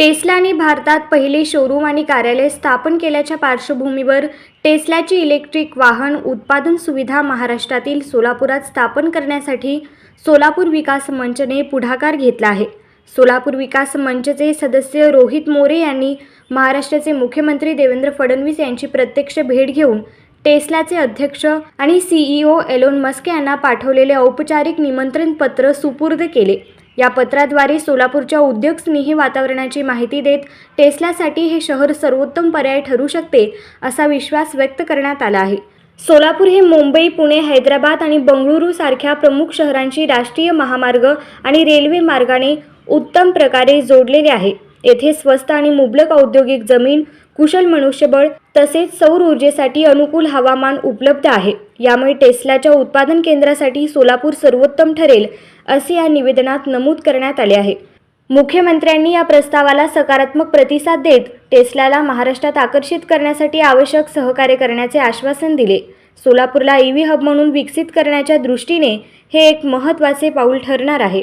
टेस्लाने भारतात पहिले शोरूम आणि कार्यालय स्थापन केल्याच्या पार्श्वभूमीवर टेस्लाची इलेक्ट्रिक वाहन उत्पादन सुविधा महाराष्ट्रातील सोलापुरात स्थापन करण्यासाठी सोलापूर विकास मंचने पुढाकार घेतला आहे. सोलापूर विकास मंचचे सदस्य रोहित मोरे यांनी महाराष्ट्राचे मुख्यमंत्री देवेंद्र फडणवीस यांची प्रत्यक्ष भेट घेऊन टेस्लाचे अध्यक्ष आणि सीईओ एलोन मस्क यांना पाठवलेले औपचारिक निमंत्रण पत्र सुपूर्द केले. या पत्राद्वारे सोलापूरच्या उद्योगस्नेही वातावरणाची माहिती देत टेस्लासाठी हे शहर सर्वोत्तम पर्याय ठरू शकते असा विश्वास व्यक्त करण्यात आला आहे. सोलापूर हे मुंबई पुणे हैदराबाद आणि बंगळुरू सारख्या प्रमुख शहरांशी राष्ट्रीय महामार्ग आणि रेल्वे मार्गाने उत्तम प्रकारे जोडलेले आहे. येथे स्वस्त आणि मुबलक औद्योगिक जमीन कुशल मनुष्यबळ तसेच सौर ऊर्जेसाठी अनुकूल हवामान उपलब्ध आहे. यामुळे टेस्लाच्या उत्पादन केंद्रासाठी सोलापूर सर्वोत्तम ठरेल असे या निवेदनात नमूद करण्यात आले आहे. मुख्यमंत्र्यांनी या प्रस्तावाला सकारात्मक प्रतिसाद देत टेस्लाला महाराष्ट्रात आकर्षित करण्यासाठी आवश्यक सहकार्य करण्याचे आश्वासन दिले. सोलापूरला ईव्ही हब म्हणून विकसित करण्याच्या दृष्टीने हे एक महत्त्वाचे पाऊल ठरणार आहे.